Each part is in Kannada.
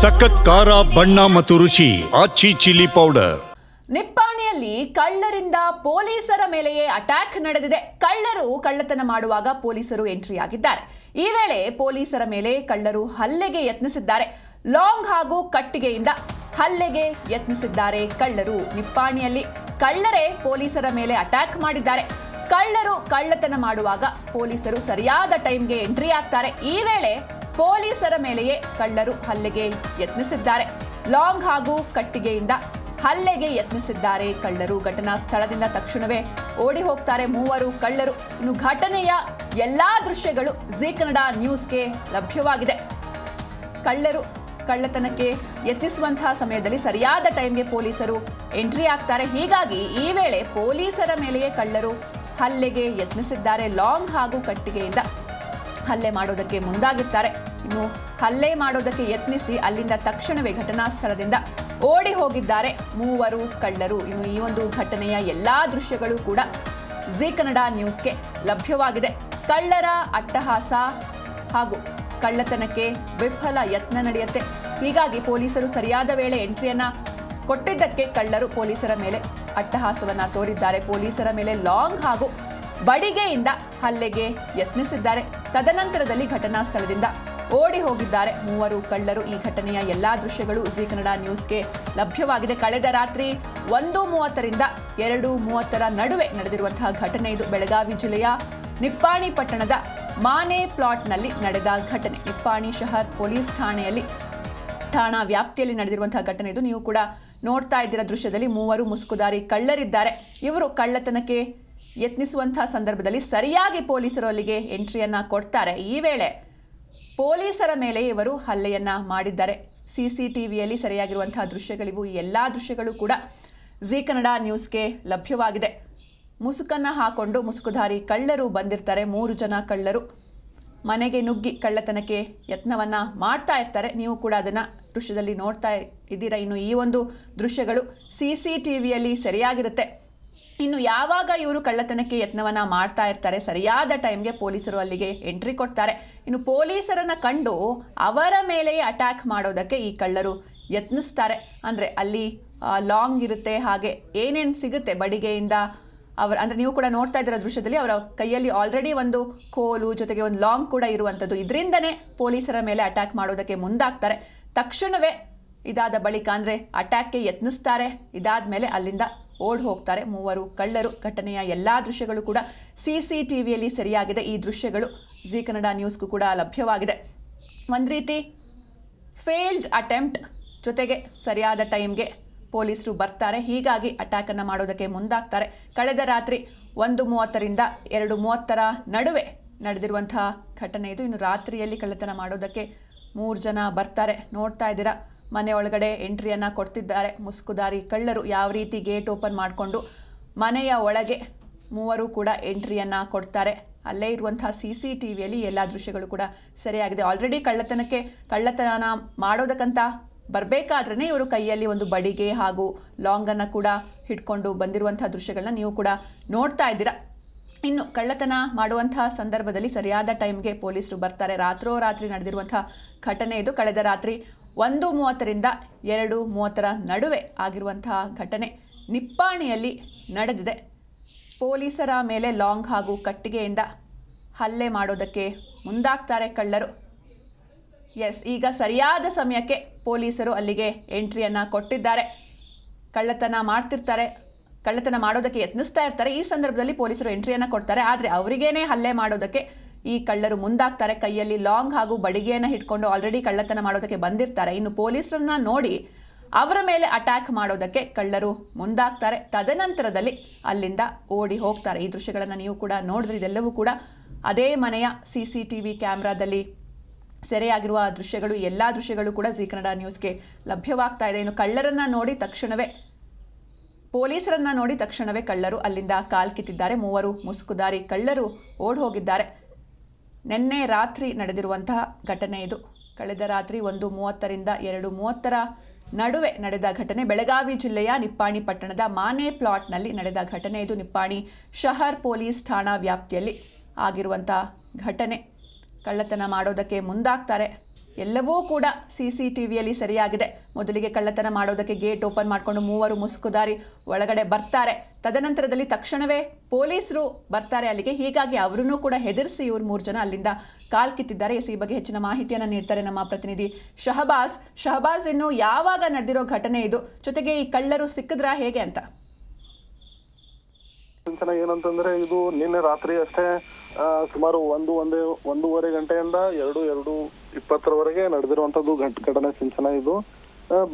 ಸಖತ್ ಖಾರ, ಬಣ್ಣ ಮತ್ತು ರುಚಿ, ಆಚಿ ಚಿಲ್ಲಿ ಪೌಡರ್. ನಿಪ್ಪಾಣಿಯಲ್ಲಿ ಕಳ್ಳರಿಂದ ಪೊಲೀಸರ ಮೇಲೆಯೇ ಅಟ್ಯಾಕ್ ನಡೆದಿದೆ. ಕಳ್ಳರು ಕಳ್ಳತನ ಮಾಡುವಾಗ ಪೊಲೀಸರು ಎಂಟ್ರಿ ಆಗಿದ್ದಾರೆ ಈ ವೇಳೆ ಪೊಲೀಸರ ಮೇಲೆ ಕಳ್ಳರು ಹಲ್ಲೆಗೆ ಯತ್ನಿಸಿದ್ದಾರೆ. ಲಾಂಗ್ ಹಾಗೂ ಕಟ್ಟಿಗೆಯಿಂದ ಹಲ್ಲೆಗೆ ಯತ್ನಿಸಿದ್ದಾರೆ ಕಳ್ಳರು ನಿಪ್ಪಾಣಿಯಲ್ಲಿ. ಕಳ್ಳರೇ ಪೊಲೀಸರ ಮೇಲೆ ಅಟ್ಯಾಕ್ ಮಾಡಿದ್ದಾರೆ. ಕಳ್ಳರು ಕಳ್ಳತನ ಮಾಡುವಾಗ ಪೊಲೀಸರು ಸರಿಯಾದ ಟೈಮ್ಗೆ ಎಂಟ್ರಿ ಆಗ್ತಾರೆ ಈ ವೇಳೆ ಪೊಲೀಸರ ಮೇಲೆಯೇ ಕಳ್ಳರು ಹಲ್ಲೆಗೆ ಯತ್ನಿಸಿದ್ದಾರೆ. ಲಾಂಗ್ ಹಾಗೂ ಕಟ್ಟಿಗೆಯಿಂದ ಹಲ್ಲೆಗೆ ಯತ್ನಿಸಿದ್ದಾರೆ ಕಳ್ಳರು. ಘಟನಾ ಸ್ಥಳದಿಂದ ತಕ್ಷಣವೇ ಓಡಿ ಹೋಗ್ತಾರೆ ಮೂವರು ಕಳ್ಳರು. ಇನ್ನು ಘಟನೆಯ ಎಲ್ಲಾ ದೃಶ್ಯಗಳು ಜೀ ಕನ್ನಡ ನ್ಯೂಸ್ಗೆ ಲಭ್ಯವಾಗಿದೆ. ಕಳ್ಳರು ಕಳ್ಳತನಕ್ಕೆ ಯತ್ನಿಸುವಂತಹ ಸಮಯದಲ್ಲಿ ಸರಿಯಾದ ಟೈಮ್ಗೆ ಪೊಲೀಸರು ಎಂಟ್ರಿ ಆಗ್ತಾರೆ. ಹೀಗಾಗಿ ಈ ವೇಳೆ ಪೊಲೀಸರ ಮೇಲೆಯೇ ಕಳ್ಳರು ಹಲ್ಲೆಗೆ ಯತ್ನಿಸಿದ್ದಾರೆ. ಲಾಂಗ್ ಹಾಗೂ ಕಟ್ಟಿಗೆಯಿಂದ ಹಲ್ಲೆ ಮಾಡೋದಕ್ಕೆ ಮುಂದಾಗಿರ್ತಾರೆ. ಇನ್ನು ಹಲ್ಲೆ ಮಾಡೋದಕ್ಕೆ ಯತ್ನಿಸಿ ಅಲ್ಲಿಂದ ತಕ್ಷಣವೇ ಘಟನಾ ಸ್ಥಳದಿಂದ ಓಡಿ ಹೋಗಿದ್ದಾರೆ ಮೂವರು ಕಳ್ಳರು. ಇನ್ನು ಈ ಒಂದು ಘಟನೆಯ ಎಲ್ಲಾ ದೃಶ್ಯಗಳು ಕೂಡ ಜಿ ಕನ್ನಡ ನ್ಯೂಸ್ಗೆ ಲಭ್ಯವಾಗಿದೆ. ಕಳ್ಳರ ಅಟ್ಟಹಾಸ ಹಾಗೂ ಕಳ್ಳತನಕ್ಕೆ ವಿಫಲ ಯತ್ನ ನಡೆಯುತ್ತೆ. ಹೀಗಾಗಿ ಪೊಲೀಸರು ಸರಿಯಾದ ವೇಳೆ ಎಂಟ್ರಿಯನ್ನ ಕೊಟ್ಟಿದ್ದಕ್ಕೆ ಕಳ್ಳರು ಪೊಲೀಸರ ಮೇಲೆ ಅಟ್ಟಹಾಸವನ್ನ ತೋರಿದ್ದಾರೆ. ಪೊಲೀಸರ ಮೇಲೆ ಲಾಂಗ್ ಹಾಗೂ ಬಡಿಗೆಯಿಂದ ಹಲ್ಲೆಗೆ ಯತ್ನಿಸಿದ್ದಾರೆ. ತದನಂತರದಲ್ಲಿ ಘಟನಾ ಸ್ಥಳದಿಂದ ಓಡಿ ಹೋಗಿದ್ದಾರೆ. ಮೂವರು ಕಳ್ಳರು. ಈ ಘಟನೆಯ ಎಲ್ಲಾ ದೃಶ್ಯಗಳು ಜಿ ಕನ್ನಡ ನ್ಯೂಸ್ಗೆ ಲಭ್ಯವಾಗಿದೆ. ಕಳೆದ ರಾತ್ರಿ ಒಂದು ಮೂವತ್ತರಿಂದ ಎರಡು ಮೂವತ್ತರ ನಡುವೆ ನಡೆದಿರುವಂತಹ ಘಟನೆ ಇದು. ಬೆಳಗಾವಿ ಜಿಲ್ಲೆಯ ನಿಪ್ಪಾಣಿ ಪಟ್ಟಣದ ಮಾನೆ ಪ್ಲಾಟ್ನಲ್ಲಿ ನಡೆದ ಘಟನೆ. ನಿಪ್ಪಾಣಿ ಶಹರ್ ಪೊಲೀಸ್ ಠಾಣೆಯಲ್ಲಿ, ಠಾಣಾ ವ್ಯಾಪ್ತಿಯಲ್ಲಿ ನಡೆದಿರುವಂತಹ ಘಟನೆ ಇದು. ನೀವು ಕೂಡ ನೋಡ್ತಾ ಇದ್ದೀರ ದೃಶ್ಯದಲ್ಲಿ. ಮೂವರು ಮುಸುಕುದಾರಿ ಕಳ್ಳರಿದ್ದಾರೆ. ಇವರು ಕಳ್ಳತನಕ್ಕೆ ಯತ್ನಿಸುವಂತಹ ಸಂದರ್ಭದಲ್ಲಿ ಸರಿಯಾಗಿ ಪೊಲೀಸರು ಅಲ್ಲಿಗೆ ಎಂಟ್ರಿಯನ್ನು ಕೊಡ್ತಾರೆ. ಈ ವೇಳೆ ಪೊಲೀಸರ ಮೇಲೆ ಇವರು ಹಲ್ಲೆಯನ್ನ ಮಾಡಿದ್ದಾರೆ. ಸಿ ಸಿ ಟಿವಿಯಲ್ಲಿ ಸರಿಯಾಗಿರುವಂತಹ ದೃಶ್ಯಗಳಿವು, ಈ ಎಲ್ಲ ದೃಶ್ಯಗಳು ಕೂಡ ಜಿ ಕನ್ನಡ ನ್ಯೂಸ್ಗೆ ಲಭ್ಯವಾಗಿದೆ. ಮುಸುಕನ್ನ ಹಾಕೊಂಡು ಮುಸುಕುಧಾರಿ ಕಳ್ಳರು ಬಂದಿರ್ತಾರೆ, ಮೂರು ಜನ ಕಳ್ಳರು. ಮನೆಗೆ ನುಗ್ಗಿ ಕಳ್ಳತನಕ್ಕೆ ಯತ್ನವನ್ನ ಮಾಡ್ತಾ ಇರ್ತಾರೆ. ನೀವು ಕೂಡ ಅದನ್ನು ದೃಶ್ಯದಲ್ಲಿ ನೋಡ್ತಾ ಇದ್ದೀರಾ. ಇನ್ನು ಈ ಒಂದು ದೃಶ್ಯಗಳು ಸಿ ಸಿ ಟಿವಿಯಲ್ಲಿ ಸರಿಯಾಗಿರುತ್ತೆ. ಇನ್ನು ಯಾವಾಗ ಇವರು ಕಳ್ಳತನಕ್ಕೆ ಯತ್ನವನ್ನ ಮಾಡ್ತಾ ಇರ್ತಾರೆ, ಸರಿಯಾದ ಟೈಮ್ಗೆ ಪೊಲೀಸರು ಅಲ್ಲಿಗೆ ಎಂಟ್ರಿ ಕೊಡ್ತಾರೆ. ಇನ್ನು ಪೊಲೀಸರನ್ನ ಕಂಡು ಅವರ ಮೇಲೆಯೇ ಅಟ್ಯಾಕ್ ಮಾಡೋದಕ್ಕೆ ಈ ಕಳ್ಳರು ಯತ್ನಿಸ್ತಾರೆ. ಅಂದರೆ ಅಲ್ಲಿ ಲಾಂಗ್ ಇರುತ್ತೆ, ಹಾಗೆ ಏನೇನು ಸಿಗುತ್ತೆ ಬಡಿಗೆಯಿಂದ ಅವರ, ಅಂದರೆ ನೀವು ಕೂಡ ನೋಡ್ತಾ ಇದ್ದೀರ ದೃಶ್ಯದಲ್ಲಿ ಅವರ ಕೈಯಲ್ಲಿ ಆಲ್ರೆಡಿ ಒಂದು ಕೋಲು, ಜೊತೆಗೆ ಒಂದು ಲಾಂಗ್ ಕೂಡ ಇರುವಂಥದ್ದು. ಇದರಿಂದನೇ ಪೊಲೀಸರ ಮೇಲೆ ಅಟ್ಯಾಕ್ ಮಾಡೋದಕ್ಕೆ ಮುಂದಾಗ್ತಾರೆ. ತಕ್ಷಣವೇ ಇದಾದ ಬಳಿಕ ಅಂದರೆ ಅಟ್ಯಾಕ್ಗೆ ಯತ್ನಿಸ್ತಾರೆ. ಇದಾದ ಮೇಲೆ ಅಲ್ಲಿಂದ ಓಡ್ ಹೋಗ್ತಾರೆ ಮೂವರು ಕಳ್ಳರು. ಘಟನೆಯ ಎಲ್ಲ ದೃಶ್ಯಗಳು ಕೂಡ ಸಿ ಸಿ ಟಿ ಸರಿಯಾಗಿದೆ. ಈ ದೃಶ್ಯಗಳು ಜಿ ಕನ್ನಡ ನ್ಯೂಸ್ಗೂ ಕೂಡ ಲಭ್ಯವಾಗಿದೆ. ಒಂದು ರೀತಿ ಫೇಲ್ಡ್ ಅಟೆಂಪ್ಟ್ ಜೊತೆಗೆ ಸರಿಯಾದ ಟೈಮ್ಗೆ ಪೊಲೀಸರು ಬರ್ತಾರೆ. ಹೀಗಾಗಿ ಅಟ್ಯಾಕನ್ನು ಮಾಡೋದಕ್ಕೆ ಮುಂದಾಗ್ತಾರೆ. ಕಳೆದ ರಾತ್ರಿ ಒಂದು ಮೂವತ್ತರಿಂದ ಎರಡು ಮೂವತ್ತರ ನಡುವೆ ನಡೆದಿರುವಂತಹ ಘಟನೆ ಇದು. ಇನ್ನು ರಾತ್ರಿಯಲ್ಲಿ ಕಳ್ಳತನ ಮಾಡೋದಕ್ಕೆ ಮೂರು ಜನ ಬರ್ತಾರೆ. ನೋಡ್ತಾ ಇದ್ದೀರಾ? ಮನೆ ಒಳಗಡೆ ಎಂಟ್ರಿಯನ್ನು ಕೊಡ್ತಿದ್ದಾರೆ. ಮುಸ್ಕುದಾರಿ ಕಳ್ಳರು ಯಾವ ರೀತಿ ಗೇಟ್ ಓಪನ್ ಮಾಡಿಕೊಂಡು ಮನೆಯ ಒಳಗೆ ಮೂವರು ಕೂಡ ಎಂಟ್ರಿಯನ್ನು ಕೊಡ್ತಾರೆ. ಅಲ್ಲೇ ಇರುವಂತಹ ಸಿ ಸಿ ಟಿ ವಿಯಲ್ಲಿ ಎಲ್ಲ ದೃಶ್ಯಗಳು ಕೂಡ ಸರಿಯಾಗಿದೆ. ಆಲ್ರೆಡಿ ಕಳ್ಳತನಕ್ಕೆ ಕಳ್ಳತನ ಮಾಡೋದಕ್ಕಂತ ಬರಬೇಕಾದ್ರೇ ಇವರು ಕೈಯಲ್ಲಿ ಒಂದು ಬಡಿಗೆ ಹಾಗೂ ಲಾಂಗನ್ನು ಕೂಡ ಹಿಡ್ಕೊಂಡು ಬಂದಿರುವಂತಹ ದೃಶ್ಯಗಳನ್ನ ನೀವು ಕೂಡ ನೋಡ್ತಾ ಇದ್ದೀರಾ. ಇನ್ನು ಕಳ್ಳತನ ಮಾಡುವಂತಹ ಸಂದರ್ಭದಲ್ಲಿ ಸರಿಯಾದ ಟೈಮ್ಗೆ ಪೊಲೀಸರು ಬರ್ತಾರೆ. ರಾತ್ರೋರಾತ್ರಿ ನಡೆದಿರುವಂತಹ ಘಟನೆ ಇದು. ಕಳೆದ ರಾತ್ರಿ ಒಂದು ಮೂವತ್ತರಿಂದ ಎರಡು ಮೂವತ್ತರ ನಡುವೆ ಆಗಿರುವಂತಹ ಘಟನೆ ನಿಪ್ಪಾಣಿಯಲ್ಲಿ ನಡೆದಿದೆ. ಪೊಲೀಸರ ಮೇಲೆ ಲಾಂಗ್ ಹಾಗೂ ಕಟ್ಟಿಗೆಯಿಂದ ಹಲ್ಲೆ ಮಾಡೋದಕ್ಕೆ ಮುಂದಾಗ್ತಾರೆ ಕಳ್ಳರು. ಎಸ್, ಈಗ ಸರಿಯಾದ ಸಮಯಕ್ಕೆ ಪೊಲೀಸರು ಅಲ್ಲಿಗೆ ಎಂಟ್ರಿಯನ್ನು ಕೊಟ್ಟಿದ್ದಾರೆ. ಕಳ್ಳತನ ಮಾಡ್ತಿರ್ತಾರೆ, ಕಳ್ಳತನ ಮಾಡೋದಕ್ಕೆ ಯತ್ನಿಸ್ತಾ ಇರ್ತಾರೆ. ಈ ಸಂದರ್ಭದಲ್ಲಿ ಪೊಲೀಸರು ಎಂಟ್ರಿಯನ್ನು ಕೊಡ್ತಾರೆ, ಆದರೆ ಅವರಿಗೇನೆ ಹಲ್ಲೆ ಮಾಡೋದಕ್ಕೆ ಈ ಕಳ್ಳರು ಮುಂದಾಗ್ತಾರೆ, ಕೈಯಲ್ಲಿ ಲಾಂಗ್ ಹಾಗೂ ಬಡಿಗೆಯನ್ನು ಹಿಡ್ಕೊಂಡು ಆಲ್ರೆಡಿ ಕಳ್ಳತನ ಮಾಡೋದಕ್ಕೆ ಬಂದಿರ್ತಾರೆ. ಇನ್ನು ಪೊಲೀಸರನ್ನ ನೋಡಿ ಅವರ ಮೇಲೆ ಅಟ್ಯಾಕ್ ಮಾಡೋದಕ್ಕೆ ಕಳ್ಳರು ಮುಂದಾಗ್ತಾರೆ. ತದನಂತರದಲ್ಲಿ ಅಲ್ಲಿಂದ ಓಡಿ ಹೋಗ್ತಾರೆ. ಈ ದೃಶ್ಯಗಳನ್ನು ನೀವು ಕೂಡ ನೋಡಿದ್ರೆ, ಇದೆಲ್ಲವೂ ಕೂಡ ಅದೇ ಮನೆಯ ಸಿ ಸಿ ಟಿ ವಿ ಕ್ಯಾಮ್ರಾದಲ್ಲಿ ಸೆರೆಯಾಗಿರುವ ದೃಶ್ಯಗಳು, ಎಲ್ಲ ದೃಶ್ಯಗಳು ಕೂಡ ಜಿ ಕನ್ನಡ ನ್ಯೂಸ್ಗೆ ಲಭ್ಯವಾಗ್ತಾ ಇದೆ. ಇನ್ನು ಕಳ್ಳರನ್ನ ನೋಡಿ ತಕ್ಷಣವೇ, ಪೊಲೀಸರನ್ನ ನೋಡಿ ತಕ್ಷಣವೇ ಕಳ್ಳರು ಅಲ್ಲಿಂದ ಕಾಲ್ಕಿತ್ತಿದ್ದಾರೆ ಮೂವರು ಮುಸುಕುದಾರಿ ಕಳ್ಳರು ಓಡ್ ಹೋಗಿದ್ದಾರೆ. ನಿನ್ನೆ ರಾತ್ರಿ ನಡೆದಿರುವಂತಹ ಘಟನೆ ಇದು. ಕಳೆದ ರಾತ್ರಿ ಒಂದು ಮೂವತ್ತರಿಂದ ಎರಡು ಮೂವತ್ತರ ನಡುವೆ ನಡೆದ ಘಟನೆ ಬೆಳಗಾವಿ ಜಿಲ್ಲೆಯ ನಿಪ್ಪಾಣಿ ಪಟ್ಟಣದ ಮಾನೆ ಪ್ಲಾಟ್ನಲ್ಲಿ ನಡೆದ ಘಟನೆ ಇದು. ನಿಪ್ಪಾಣಿ ಶಹರ್ ಪೊಲೀಸ್ ಠಾಣಾ ವ್ಯಾಪ್ತಿಯಲ್ಲಿ ಆಗಿರುವಂಥ ಘಟನೆ. ಕಳ್ಳತನ ಮಾಡೋದಕ್ಕೆ ಮುಂದಾಗ್ತಾರೆ. ಎಲ್ಲವೂ ಕೂಡ ಸಿ ಸಿ ಟಿ ವಿಯಲ್ಲಿ ಸರಿಯಾಗಿದೆ. ಮೊದಲಿಗೆ ಕಳ್ಳತನ ಮಾಡೋದಕ್ಕೆ ಗೇಟ್ ಓಪನ್ ಮಾಡಿಕೊಂಡು ಮೂವರು ಮುಸುಕುದಾರಿ ಒಳಗಡೆ ಬರ್ತಾರೆ. ತದನಂತರದಲ್ಲಿ ತಕ್ಷಣವೇ ಪೊಲೀಸರು ಬರ್ತಾರೆ ಅಲ್ಲಿಗೆ. ಹೀಗಾಗಿ ಅವರನ್ನು ಕೂಡ ಹೆದರಿಸಿ ಇವ್ರು ಮೂರು ಜನ ಅಲ್ಲಿಂದ ಕಾಲ್ ಕಿತ್ತಿದ್ದಾರೆ. ಈ ಬಗ್ಗೆ ಹೆಚ್ಚಿನ ಮಾಹಿತಿಯನ್ನು ನೀಡ್ತಾರೆ ನಮ್ಮ ಪ್ರತಿನಿಧಿ ಶಹಬಾಸ್ ಶಹಬಾಸ್ ಇನ್ನು ಯಾವಾಗ ನಡೆದಿರೋ ಘಟನೆ ಇದು? ಜೊತೆಗೆ ಈ ಕಳ್ಳರು ಸಿಕ್ಕಿದ್ರಾ ಹೇಗೆ ಅಂತ? ಸಿಂಚನ ಏನಂತಂದ್ರೆ ಇದು ನಿನ್ನೆ ರಾತ್ರಿ ಅಷ್ಟೇ ಸುಮಾರು ಒಂದು, ಒಂದೇ, ಒಂದೂವರೆ ಗಂಟೆಯಿಂದ ಎರಡು ಎರಡು ಇಪ್ಪತ್ತರವರೆಗೆ ನಡೆದಿರುವಂತದ್ದು ಘಟ್ ಘಟನೆ ಸಿಂಚನ ಇದು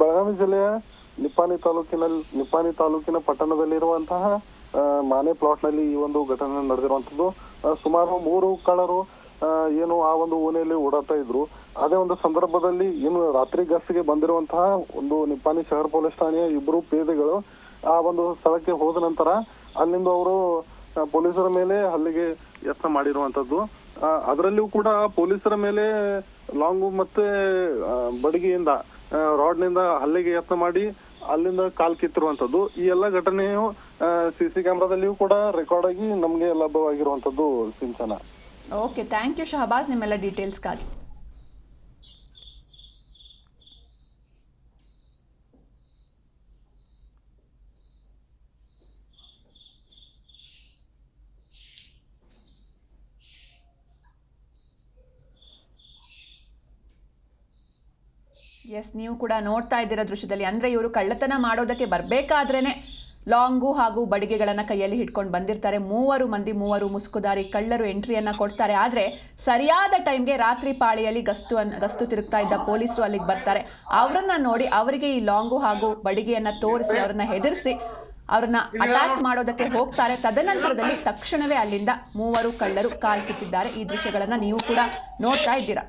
ಬೆಳಗಾವಿ ಜಿಲ್ಲೆಯ ನಿಪ್ಪಾಣಿ ತಾಲೂಕಿನಲ್ಲಿ ನಿಪ್ಪಾಣಿ ತಾಲೂಕಿನ ಪಟ್ಟಣದಲ್ಲಿರುವಂತಹ ಮಾನೆ ಪ್ಲಾಟ್ನಲ್ಲಿ ಈ ಒಂದು ಘಟನೆ ನಡೆದಿರುವಂತದ್ದು ಸುಮಾರು ಮೂರು ಕಳರು ಏನು ಆ ಒಂದು ಓಣಿಯಲ್ಲಿ ಓಡಾಡ್ತಾ ಇದ್ರು. ಅದೇ ಒಂದು ಸಂದರ್ಭದಲ್ಲಿ ಏನು ರಾತ್ರಿ ಗಸ್ತಿಗೆ ಬಂದಿರುವಂತಹ ಒಂದು ನಿಪ್ಪಾನಿ ಶಹರ್ ಪೊಲೀಸ್ ಠಾಣೆಯ ಇಬ್ಬರು ಪೇದೆಗಳು ಆ ಒಂದು ಸ್ಥಳಕ್ಕೆ ಹೋದ ನಂತರ ಅಲ್ಲಿಂದ ಅವರು ಪೊಲೀಸರ ಮೇಲೆ ಅಲ್ಲಿಗೆ ಯತ್ನ ಮಾಡಿರುವಂತದ್ದು ಅದರಲ್ಲಿಯೂ ಕೂಡ ಪೊಲೀಸರ ಮೇಲೆ ಲಾಂಗು ಮತ್ತೆ ಬಡಿಗೆಯಿಂದ ರಾಡ್ನಿಂದ ಹಲ್ಲಿಗೆ ಯತ್ನ ಮಾಡಿ ಅಲ್ಲಿಂದ ಕಾಲ್ ಕಿತ್ತಿರುವಂತದ್ದು ಈ ಎಲ್ಲ ಘಟನೆಯು ಸಿ ಸಿ ಕ್ಯಾಮ್ರಾದಲ್ಲಿಯೂ ಕೂಡ ರೆಕಾರ್ಡ್ ಆಗಿ ನಮ್ಗೆ ಲಭ್ಯವಾಗಿರುವಂತದ್ದು ಸಿಂಚನ. ಓಕೆ, ಥ್ಯಾಂಕ್ ಯು ಶಹಬಾಸ್ ನಿಮ್ಮೆಲ್ಲ ಡೀಟೇಲ್ಸ್ಗಾಗಿ. ಎಸ್ ನೀವು ಕೂಡ ನೋಡ್ತಾ ಇದ್ದೀರಾ ದೃಶ್ಯದಲ್ಲಿ. ಅಂದರೆ ಇವರು ಕಳ್ಳತನ ಮಾಡೋದಕ್ಕೆ ಬರಬೇಕಾದ್ರೇ ಲಾಂಗು ಹಾಗೂ ಬಡಿಗೆಗಳನ್ನು ಕೈಯಲ್ಲಿ ಹಿಡ್ಕೊಂಡು ಬಂದಿರ್ತಾರೆ. ಮೂವರು ಮಂದಿ, ಮೂವರು ಮುಸ್ಕುದಾರಿ, ಕಳ್ಳರು ಎಂಟ್ರಿಯನ್ನು ಕೊಡ್ತಾರೆ. ಆದರೆ ಸರಿಯಾದ ಟೈಮ್ಗೆ ರಾತ್ರಿ ಪಾಳಿಯಲ್ಲಿ ಗಸ್ತು ಅನ್, ಗಸ್ತು ತಿರುಗ್ತಾ ಇದ್ದ ಪೊಲೀಸರು ಅಲ್ಲಿಗೆ ಬರ್ತಾರೆ. ಅವರನ್ನ ನೋಡಿ ಅವರಿಗೆ ಈ ಲಾಂಗು ಹಾಗೂ ಬಡಿಗೆಯನ್ನು ತೋರಿಸಿ, ಅವರನ್ನ ಹೆದರಿಸಿ, ಅವರನ್ನ ಅಟ್ಯಾಕ್ ಮಾಡೋದಕ್ಕೆ ಹೋಗ್ತಾರೆ. ತದನಂತರದಲ್ಲಿ ತಕ್ಷಣವೇ ಅಲ್ಲಿಂದ ಮೂವರು ಕಳ್ಳರು ಕಾಲ್ ಕಿತ್ತಿದ್ದಾರೆ. ಈ ದೃಶ್ಯಗಳನ್ನು ನೀವು ಕೂಡ ನೋಡ್ತಾ ಇದ್ದೀರಾ.